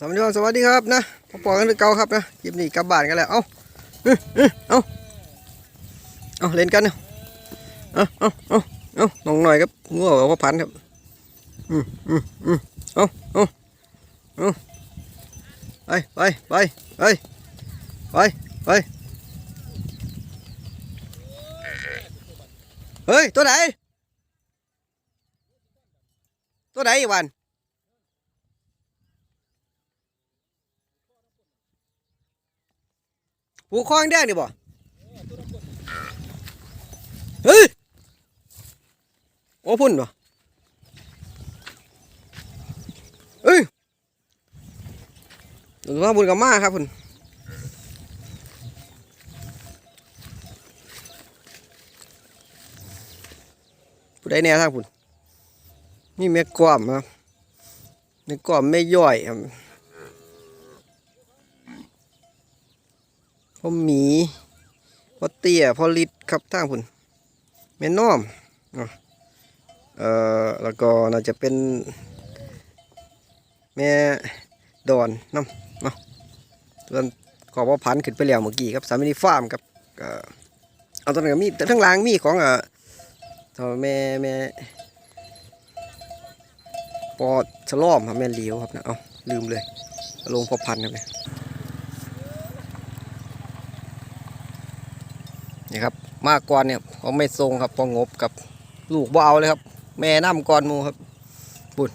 สวัสดีครับสวัสดีครับนะพอปอกันเก่าครับนะคลิปนี้กลับบ้านกันแล้ว เอ้าอืออื้อเอ้าเอาเล่นกันเนาะเอาเอาเอาเอาน้องหน่อยครับงัวกับพ่อพันครับอืมอืมอืมเอาเอาเอาไปไปไปไปไปไปเฮ้ยตัวไหนตัวไหนอีกวัน ผูกคองแดงนี่บ่เฮ้ยโอ้พุ่นบ่เอ้ยหลวงพ่อบุญกับมาครับพุ่นผู้ใดแน่ทางพุ่นนี่แม่กวามครับแม่กวามไม่ย่อยครับ พ่อหมีพ่อเตี้ยพ่อลิดครับทางพุ่นแม่น้อมเอ่อแล้วก็น่าจะเป็น แม่ดอนน้ำเนาะส่วนขอพ่อพันธุ์ขึ้นไปแล้วเมื่อกี้ครับสามินีฟาร์มครับก็เอาตอนนั้มีแต่ทั้งล่างมีของเอ่อท่อแม่แม่ปอดฉลอมครับแม่เลี้ยวครับนะเอาลืมเลยลงพ่อพันธุ์ครับเนี่ย นี่ครับมากก่อนเนี่ยเขาไม่ทรงครับพองบกับลูกบ่เอาเลยครับ แม่น้ำก่อนมูครับบุญ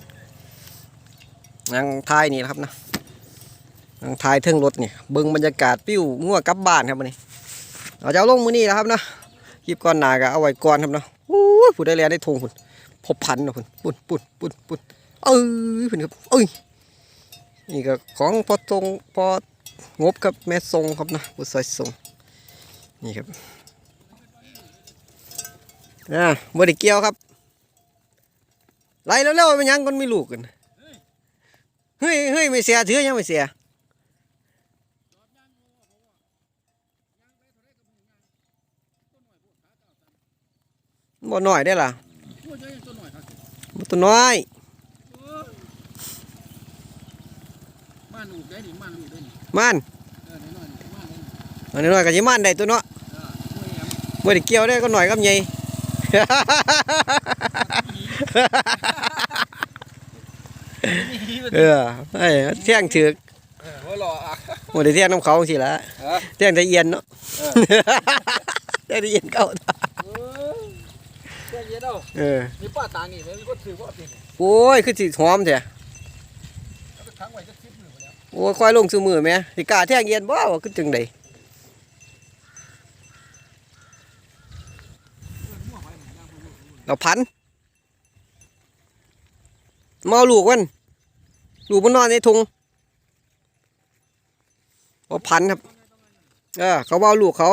นางทายนี่นะครับนะนางทายเทิงรถนี่เบิ่งบรรยากาศปิ้วงัวกลับบ้านครับวันนี้เราจะเอาลงมือนี่นะครับนะคลิปก่อนหนาก็เอาไว้ก่อนครับเนาะโอ้ผู้ได้เรียนได้ทงคุณพบพันนะคุณปุ่นปุ่นปุ่นปุ่นเอ้ยคุณครับเอ้ยนี่ก็ของพอทรงพองบครับแม่ทรงครับนะผู้ซอยทรงนี่ครับ อ่าบ่ได้เกียวครับไล่แล้วๆเป็นยังคนมีลูกกันเฮ้ยเฮ้ยไม่เสียถือยังไม่เสียบ่น้อยได้ล่ะตัวตัวหน่อยครับบ่ตัวน้อยม่านนี่ม่านลูกได้นี่มันออน้อยๆม่านได้นี่อันน้อยก็สิมันได้ตัวเนาะบัวแหมบ่ได้เกี่ยวได้ก็หน้อยกับใหญ่ เออไอ้เที่ยงถือกเออหัวหล่ออะบ่ได้เที่ยงน้ำเขาสิละฮะเที่ยงแต่เอียนเนาะเออเที่ยงแต่เอียนเก่าเออแค่เย็นเอาเออนี่ป้าตางนี่มันก็ถือว่าเป็นโอ้ยคือสิหอมแท้แล้วก็ค้างไว้จะทิพย์หนึ่งไปแล้วโอ้ยค่อยลงซื้อมือแม่สิกล้าแท่งเย็นบ่ว่าคือจังได เราพันมาเอาลูกมันลูกมันนอนในถุงเอาพันครับ เออเขามาเอาลูกเขา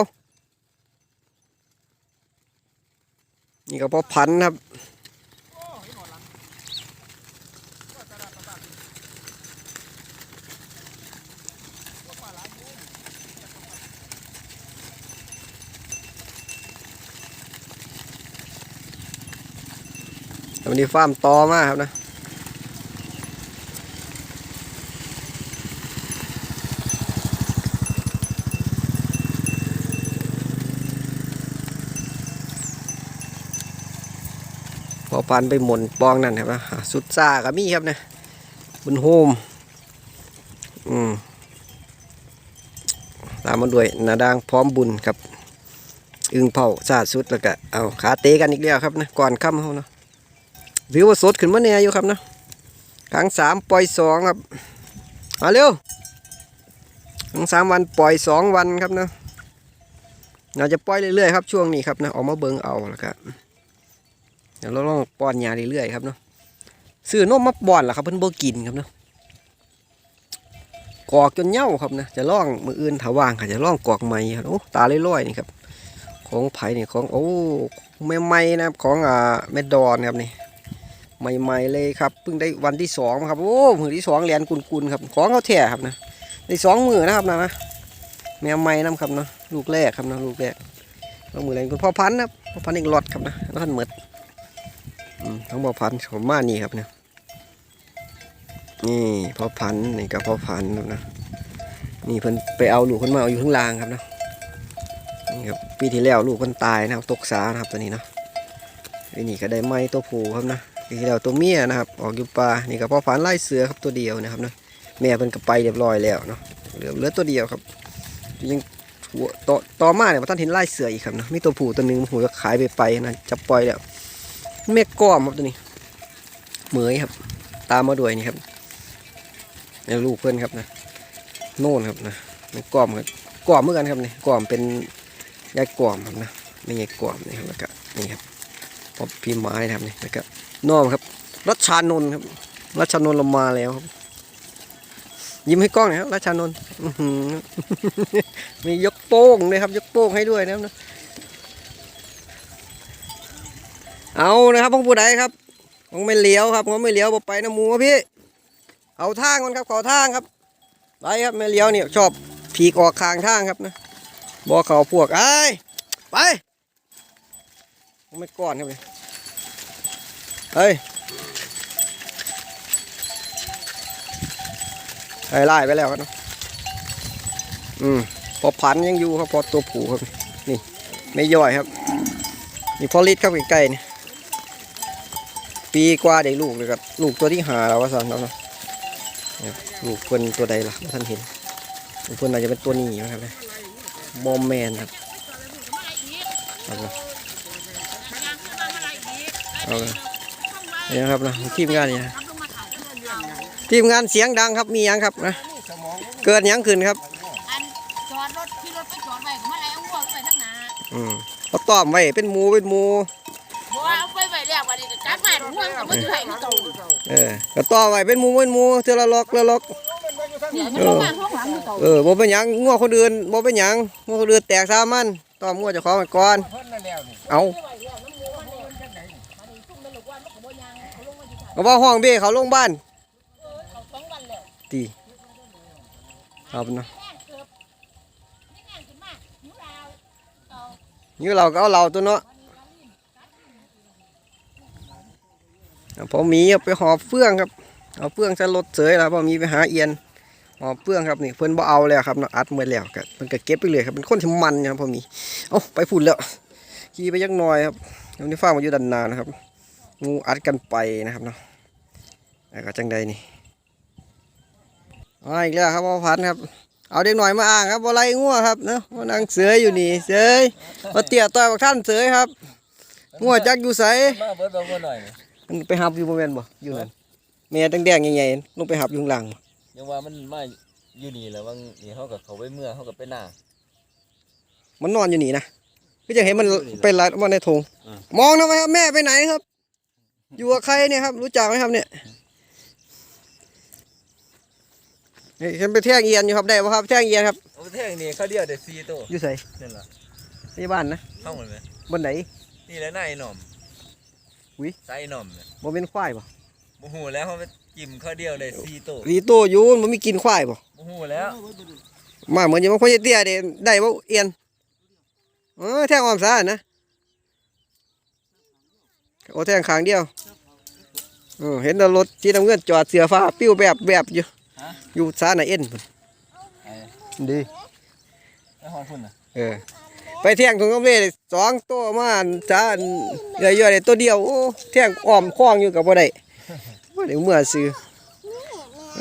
นี่ก็พอพันครับ วันนี้ฟาร์มตอมากครับนะพอพันไปหมุนปองนั่นครับนะอ่าสุดซ่าก็มีครับนะบุญโฮมอืมตามมาด้วยนาดางพร้อมบุญครับ อึงเผาซาดสุดแล้วก็เอาขาเตะกันอีกแล้วครับนะก่อนค่ำเขาเนาะ ถือว่าสดขึ้นมาแน่อยู่ครับนะครั้งสามปล่อยสองครับมาเร็วครั้งสามวันปล่อยสองวันครับนะเราจะปล่อยเรื่อยๆครับช่วงนี้ครับนะออกมาเบิงเอาแล้วครับเดี๋ยวเราลองป้อนยาเรื่อยๆครับเนาะซื้อนมมาป้อนล่ะครับเพิ่นบ่กินครับเนาะกอกจนเหย้าครับนะจะล่องมืออื่นถาว่างก็จะล่องกอกใหม่ครับโอ้ตาลอยๆนี่ครับของไผ่นี่ของโอ้ใหม่นะครับของอ่าแม่ดอนครับนี่ ใหม่ๆเลยครับเพิ่งได้วันที่สองครับโอ้มือที่สองเหรียญกุนๆครับของเขาแท้ครับนะได้สองมือนะครับนะนะแม่ใหม่น้ำครับเนาะลูกแรกครับนะลูกแรกลงมือแรงคุณพ่อพันธุ์นะครับพ่อพันธุ์อีกหลอดครับนะแล้วท่านหมดอืมทั้งพ่อพันธุ์ของมานี่ครับเนี่ยนี่พ่อพันธุ์นี่กับพ่อพันธุ์ครับนะนี่เพิ่นไปเอาลูกเพิ่นมาเอาอยู่ข้างล่างครับนะนี่ครับปีที่แล้วลูกเพิ่นตายนะครับตกสานะครับตัวนี้นะไอ้นี่ก็ได้ไม้ตัวผู้ครับนะ ปีที่แล้วตัวเมียนะครับ ออกอยู่ป่านี่กับพ่อพันไล่เสือครับตัวเดียวนะครับเนาะแม่เพิ่นก็ไปเรียบร้อยแล้วเนาะเหลือเหลือตัวเดียวครับยังหัวต่อต่อมาเนี่ยท่านเห็นไล่เสืออีกครับเนาะมีตัวผู้ตัวหนึงหูจะขายไปไปนะจะปล่อยแล้วแม่ก้อมครับตัวนี้เหมยครับ ตามมาด้วยนี่ครับในลูกเพื่อนครับนะโน่นครับนะมันกล่อมครับกล่อมเหมือนกันครับนี่กล่อมเป็นยายกล่อมครับนะไม่ใช่กล่อมนี่ครับแล้วก็นี่ครับ พอพี่ไม้นะครับนี่แล้วก็น้อมครับ รัชานนท์ครับ รัชานนท์เรามาแล้วครับ ยิ้มให้กล้องหน่อยครับรัชานนท์มียกโป้งเลยครับ ยกโป้งให้ด้วยนะครับนะเอานะครับพงผู้ใดครับคงไม่เลี้ยวครับคงไม่เลี้ยวไปนะหมูพี่ เอาทางมันครับขอทางครับไปครับไม่เลี้ยวเนี่ยชอบผีกออกข้างทางครับนะบอกเขาพวกไอ้ไปไม่ก่อนครับเลย เฮ้ยไล่ไปแล้วครับอืมพอพันยังอยู่ครับพอตัวผูครับ นี่ไม่ย่อยครับ นี่พอลิตครับใกล้ๆนี่ปีกว่าได้ลูกเลยครับ ลูกตัวที่หาแล้วว่าสันแล้วเนาะลูกเพิ่นตัวใดล่ะท่านเห็นลูกเพิ่นอาจจะเป็นตัวนี้นะครับเนี่ยบอมแมนครับเอาเลย นี่นะครับนะทีมงานนี่นะทีมงานเสียงดังครับมียังครับนะเกิดยังขึ้นครับจอดรถที่รถไปจอดไว้ก็มาไล่เอาวัวไปทั้งนาอืมเขาต้อมไว้เป็นหมูเป็นหมูบ่ว่าเอาไปไว้แล้ววันนี้ก็จับมาหัวก็บ่อยู่ให้มันโตเออก็ต้อมไว้เป็นหมูเป็นหมูเทือละล็อกละล็อกนี่มันลงมาข้างหลังมันโตเออบ่เป็นหยังงัวคนอื่นบ่เป็นหยังงัวคนอื่นแตกซามันต้อมงัวเจ้าของไว้ก่อนเอา ก็ว่าห้องเบ้เขาลงบ้านเอาสองวันแล้วตีครับเนาะแม่เกือบนี่แม่ขึ้นมาหนูดาวเอานี่เราก็เอาเราตัวเนาะพอมีเอาไปหอบเฟื่องครับเอาเฟื่องใส่รถเสยแล้วพอมีไปหาเอียนหอบเฟื่องครับนี่เพิ่นบ่เอาแล้วครับเนาะอัดหมดแล้วก็เพิ่นก็เก็บไปเลยครับเป็นคนที่มันนะครับพอมีเอ้าไปพูดแล้วขี่ไปยักหน่อยครับวันนี้ฟ้ามาอยู่ดันนานนะครับ งูอัดกันไปนะครับเนาะแล้วก็จังใดนี่มาอีกแล้วครับพ่อพันธุ์ครับ เอาเด็กหน่อยมาอ่างครับอะไรงัวครับเนาะมานั่งเสืออยู่นี่เสยมาเตี่ยต่อยบักท่านเสยครับงัวจักอยู่ไสมาเบิดบ่บ่หน่อยนี่มันไปหับอยู่บริเวณบ่อยู่นั่นแม่แดงๆใหญ่ๆลงไปหับอยู่ข้างหลังบ่ยังว่ามันมาอยู่นี่แหล้วบางนี่เขากับเขาไปเมื่อเขากับไปหน้ามันนอนอยู่นี่นะพี่จะเห็นมันไปรัดมันในถุงอืมมองทำไมครับแม่ไปไหนครับ อยู่กับใครเนี่ยครับ รู้จักไหมครับเนี่ยนี่ฉันไปแท่งเอียนอยู่ครับได้ป่ะครับแท่งเอียนครับเอาไปแท่งนี่เขาเดียวเด็ดซีตัวอยู่ไสนั่นแหละที่บ้านนะเข้าหมดไหมบนไหนนี่แหละหน้าไอ้หน่อมอุ๊ยใส่ไอ้หน่อมเนี่ยบ่เป็นควายบ่โมโหแล้วเขาไปจิ้มเขาเดียวเลยซีตัวรีโตอยู่มันมีกินควายบ่โมโหแล้วมาเหมือนอยังมาพ่อเตี้ยเด้ได้บ่เอียนเออแท่งออมสานะ โอ้แท่งขางเดียวเออเห็นแต่รถสีน้ำเงินจอดเสือฟ้า ปิ้วแบบแบบอยู่ อยู่สาหน่ะเอ็นพุ่นดีไอ้หอนพุ่นน่ะเออ ไปแท่งถุงกาแฟสองตัวมาสาเยอะๆเลยตัวเดียวโอ้แท่งอ้อมคล้องอยู่กับบ่ได้บ่ได้เมื่อซื้อ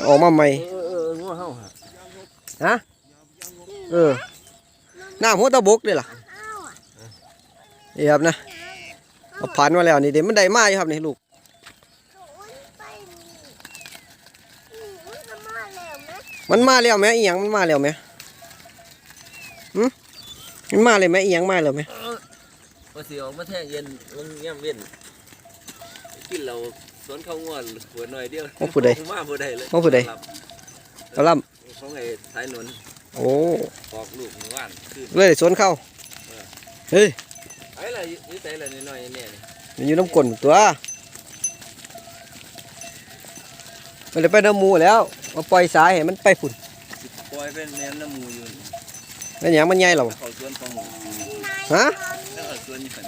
ออกมาใหม่เออเอองัวเฮาฮะเออน้ำหัวตะบกเลยล่ะนี่ครับนะ เอาผ่านมาแล้วนี่เดี๋ยวมันได้มาอยู่ครับนี่ลูกมันมาแล้วไหมอีหยังมันมาแล้วไหมหืมมันมาเลยไหมอีหยังมาแล้วไหมว่าสิออกมาแท่งเย็นมึงย่ำเว้นกินเราสวนข้าวงัวหัวหน่อยเดียวโอ้ผู้ใดมาผู้ใดเลยโอ้ผู้ใดกระลของไอ้สายหนนำโอ้ออกลูกหมู่บ้านคือเลยสวนเข้าเฮ้ย ไอ้ละอยู่ไสละน้อยๆเนี่ยนี่มันอยู่น้ำกลนตัวมันเลยไปน้ำหมูแล้วมาปล่อยสายให้มันไปฝุ่นปล่อยเป็นแม่น้ำหมูอยู่นี่แล้วหยังมันใหญ่หรอเขาสวนของหมูฮะแล้วก็สวนอยู่หั่น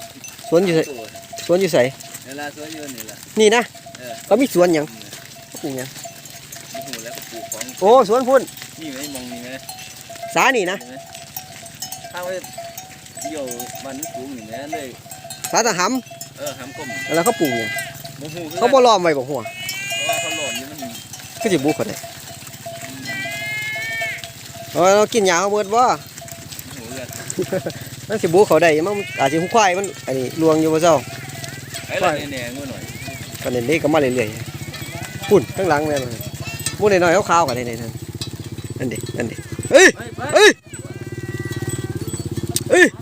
สวนอยู่ไสตัวสวนอยู่ไสเวลาสวนอยู่นี่แหละนี่นะเออเขามีสวนหยังปลูกหยังโอ้โหแล้วก็ปลูกของโอ้สวนพุ่นนี่ไหมมองนี่ไหมสานี่นะ เห็นไหมถ้าไว้ เดี่ยวมันสูงนี่นะเลยสาตะหเออหำกลมำแล้วเขาปลูกเนี่ยโมโหเขาบ่ล้อมไว้บ่หัวเพราะว่าเขาหล่นนี่มันก็สิบุกเขาได้เออเรากินยาเขาเบิดบ่โมโหเลือดมันสิบุกเขาได้มันอาจสิหุ้ควายมันอันนี้ลวงอยู่บ่เจ้าไอ้ละแหน่ๆงูหน่อยกันเด็กก็มาเรื่อยๆปุ่นข้างหลังเลยมันมูนน้อยๆขาวๆกันนี่นั่นนั่นดินั่นดิเฮ้ยไปไปเฮ้ยเฮ้ยเฮ้ย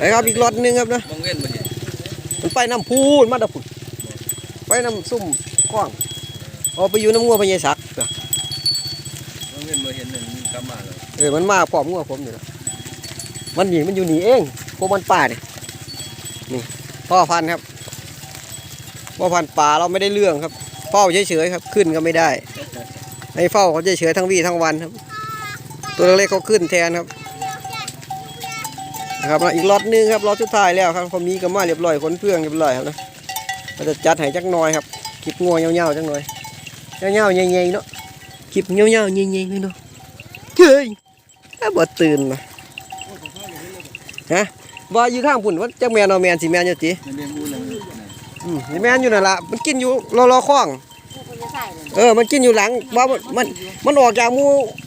ไปครับอีกรถหนึงครับนะมองเว้นมาเห็นมันไปน้ำพูนมาดะพุ่นไปน้ำซุ่มคล้องเอาไปอยู่น้ำงัวพญายศักดิ์เด้อมองเว้นมาเห็นหนึ่งกำมาเลยเออมันมาพร้อมงัวผมอยู่แล้วมันหนีมันอยู่หนีเองพวกมันป่าเนี่ยนี่พ่อพันธุ์ครับพ่อพันธุ์ป่าเราไม่ได้เรื่องครับเฝ้าเฉยๆครับ ขึ้นก็ไม่ได้ให้เฝ้าเขาเฉยๆทั้งวี่ทั้งวันครับ ตัวเล็กๆเขาขึ้นแทนครับ นะครับอีกล็อตนึงครับล็อตสุดท้ายแล้วครับเขามีกันมาเรียบร้อยขนเพื่องเรียบร้อยครับนะเราจะจัดให้จักหน่อยครับคลิปงัวเงาๆจักหน่อยเงาๆใหญ่ๆเนาะคลิปเงาๆใหญ่ๆเนาะเฮ้ยถ้าบ่ตื่นนะฮะว่าอยู่ข้างพุ่นว่าจักแมนเอาแมนสิแมนอยู่ติมันเลี้ยงงูหนึ่งอืมแมนอยู่นั่นล่ะมันกินอยู่รอๆคล้องเออ มันกินอยู่หลังว่ามันมันออกจากมู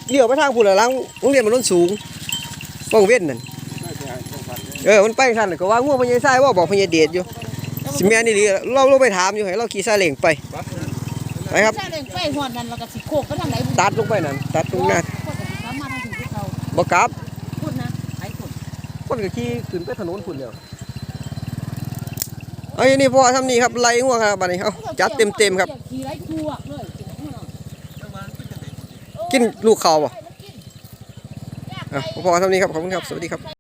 เลี้ยวไปทางพุ่นหลังโรงเรียนมันโน้นสูงป้องเว้นนั่น เออมันไปทันน่ะก็ว่าง่วงพญายไส้ว่าบอกพญายเดชอยู่สิแม่นอี่ดีเราลงไปถามอยู่ให้เราขี่ซาเล้งไปไปครับใส่เลยไปหอนนั่นเราก็สิโคกไปทางไหนบุญตัดลงไปนั่นตัดตรงหน้าคนก็สิสามารถทางถึงที่เขาบ่กลับพูดนะไอ้คนคนก็ขี่ขึ้นไปถนนพุ่นแล้วเอาอย่างนี้พ่อทำนี่ครับไล่ง่วงครับบัดนี้เอาจัดเต็มๆครับ ขี่ไล่ครัวเลยกินข้างนอกกินลูกเขาบ่ไปมันกินอะพ่อทำนี่ครับขอบคุณครับสวัสดีครับ